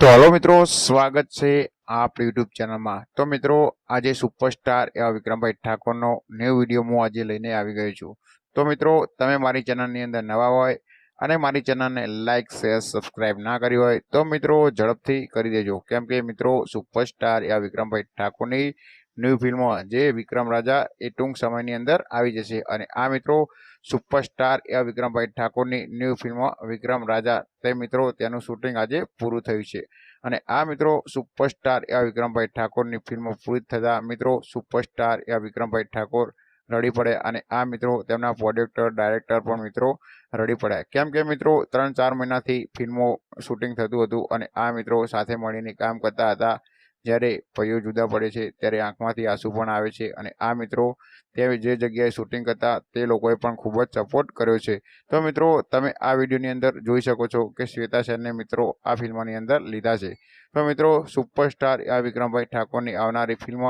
તો હલો મિત્રો, સ્વાગત છે આપ યુટ્યુબ ચેનલમાં. તો મિત્રો, આજે સુપરસ્ટાર એવા વિક્રમભાઈ ઠાકોરનો ન્યૂ વીડિયો હું આજે લઈને આવી ગયો છું. તો મિત્રો, તમે મારી ચેનલની અંદર નવા હોય અને મારી ચેનલને લાઇક શેર સબસ્ક્રાઇબ ના કરી હોય, તો મિત્રો ઝડપથી કરી દેજો. કેમ કે મિત્રો, સુપરસ્ટાર એવા વિક્રમભાઈ ઠાકોરની ન્યૂ ફિલ્મો જે વિક્રમ રાજા એ ટૂંક સમયની અંદર આવી જશે. અને આ મિત્રો સુપરસ્ટાર એવા વિક્રમભાઈ ઠાકોરની ન્યૂ ફિલ્મ વિક્રમ રાજા તે મિત્રો તેનું શૂટિંગ આજે પૂરું થયું છે. અને આ મિત્રો સુપરસ્ટાર એવા વિક્રમભાઈ ઠાકોરની ફિલ્મ પૂરી થતાં મિત્રો સુપરસ્ટાર એવા વિક્રમભાઈ ઠાકોર રડી પડે અને આ મિત્રો તેમના પ્રોડક્ટર, ડાયરેક્ટર પણ મિત્રો રડી પડ્યા. કેમ કે મિત્રો ત્રણ ચાર મહિનાથી ફિલ્મો શૂટિંગ થતું હતું અને આ મિત્રો સાથે મળીને કામ કરતા હતા. જ્યારે પૈયો જુદા પડે છે, ત્યારે આંખમાંથી આંસુ પણ આવે છે અને આ મિત્રો તે જે જગ્યાએ શૂટિંગ કરતા તે લોકોએ પણ ખૂબ જ સપોર્ટ કર્યો છે. તો મિત્રો, તમે આ વિડીયોની અંદર જોઈ શકો છો કે શ્વેતા સેનને મિત્રો આ ફિલ્મની અંદર લીધા છે. તો મિત્રો સુપરસ્ટાર આ વિક્રમભાઈ ઠાકોરની આવનારી ફિલ્મ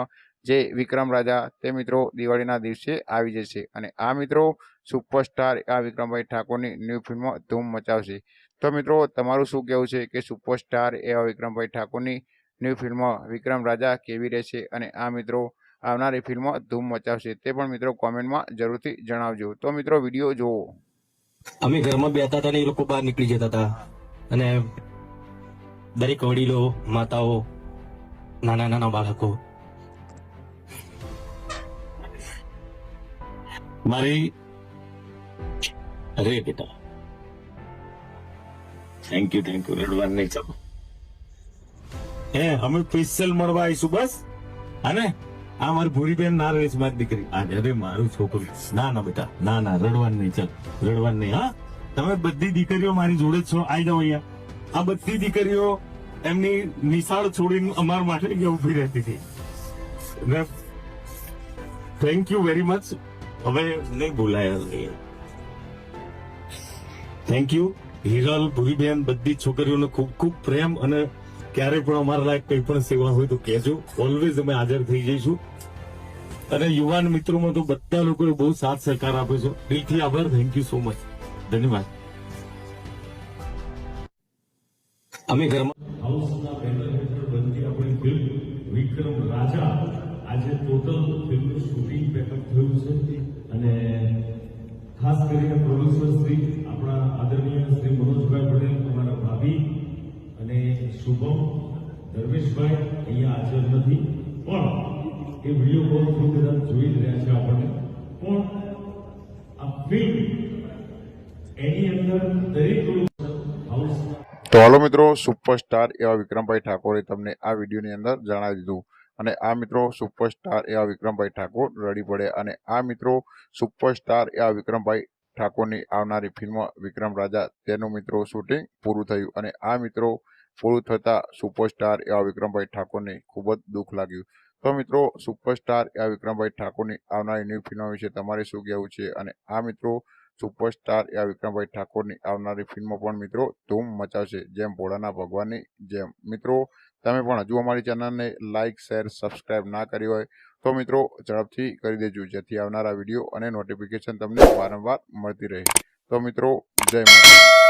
જે વિક્રમ રાજા, તે મિત્રો દિવાળીના દિવસે આવી જશે અને આ મિત્રો સુપરસ્ટાર આ વિક્રમભાઈ ઠાકોરની ન્યૂ ફિલ્મ ધૂમ મચાવશે. તો મિત્રો, તમારું શું કહેવું છે કે સુપરસ્ટાર એવા વિક્રમભાઈ ઠાકોરની ન્યૂ ફિલ્મ વિક્રમ રાજા કેવી રહેશે અને આ મિત્રો આવનારી ફિલ્મ ધૂમ મચાવશે તે પણ મિત્રો કોમેન્ટમાં જરૂરથી જણાવજો. તો મિત્રો વીડિયો જુઓ. અમે ઘરમાં બેઠા હતા ને એ લોકો બહાર નીકળી જતા હતા. અને દરેક વડીલો, માતાઓ, નાના નાના બાળકો. મારી અરે બેટા. થેન્ક યુ થેન્ક યુ રડવાનું નહીં ચાલો. હે, અમે સ્પેશિયલ મળવા આવીશું, બસ? અને આ મારી ભૂરી બેન ના રહીશ મારી દીકરી. આજે અરે મારું છોકરું. ના ના, બેટા. ના ના, રડવાનું નહીં, ચાલ. રડવાનું નહીં, હા? તમે બધી દીકરીઓ મારી જોડે છો. આવી જાઓ અહીંયા. આ બધી દીકરીઓ એમની નિશાળ છોડીને અમારા માટે ઊભી રહેતી હતી. થેન્ક યુ વેરી મચ હવે નહીં બોલાય થેન્ક યુ હિરલ, ભૂરીબેન, બધી છોકરીઓને ખૂબ ખૂબ પ્રેમ અને ક્યારે પણ અમારા લાયક કંઈ પણ સેવા હોય તો કહેજો. ઓલવેઝ અમે હાજર થઈ જઈશું. અને યુવાન મિત્રોમાં તો બધા લોકોએ બહુ સાથ સહકાર આપ્યો છે. દિલથી આભાર. થેન્ક યુ સો મચ ધન્યવાદ. અમે ઘરમાં હાઉસના બેનર હેઠળ બનતી આપણી ફિલ્મ વિક્રમ રાજા આજે ટોટલ ફિલ્મનું શૂટિંગ પેકઅપ થયું છે. અને ખાસ કરીને પ્રોડ્યુસર શ્રી આપણા આદરણીય શ્રી મનોજભાઈ પટેલ અમારા ભાભી અને શુભમ ધર્મેશભાઈ અહીંયા હાજર નથી, પણ એ વીડિયો કોલ થ્રુ કદાચ જોઈ જ રહ્યા છે આપણને. પણ આ ફિલ્મ એની અંદર દરેક તો હાલો મિત્રો સુપરસ્ટાર એવા વિક્રમભાઈ ઠાકોરે તમને આ વિડીયોની અંદર જણાવી દીધું. અને આ મિત્રો સુપરસ્ટાર એવા વિક્રમભાઈ ઠાકોર રડી પડે અને આ મિત્રો સુપરસ્ટાર એવા વિક્રમભાઈ ઠાકોરની આવનારી ફિલ્મ વિક્રમ રાજા તેનું મિત્રો શૂટિંગ પૂરું થયું. અને આ મિત્રો પૂરું થતાં સુપરસ્ટાર એવા વિક્રમભાઈ ઠાકોરને ખૂબ જ દુઃખ લાગ્યું. તો મિત્રો, સુપરસ્ટાર એવા વિક્રમભાઈ ઠાકોરની આવનારી ન્યૂ ફિલ્મ વિશે તમારે શું કહેવું છે? અને આ મિત્રો, સુપરસ્ટાર એવા વિક્રમભાઈ ઠાકોરની આવનારી ફિલ્મો પણ મિત્રો ધૂમ મચાવશે. જેમ ભોળાના ભગવાનની જેમ. મિત્રો, તમે પણ હજુ અમારી ચેનલને લાઇક શેર સબસ્ક્રાઇબ ના કરી હોય તો મિત્રો ઝડપથી કરી દેજો. જેથી આવનારા વીડિયો અને નોટિફિકેશન તમને વારંવાર મળતી રહે. તો મિત્રો, જય માતા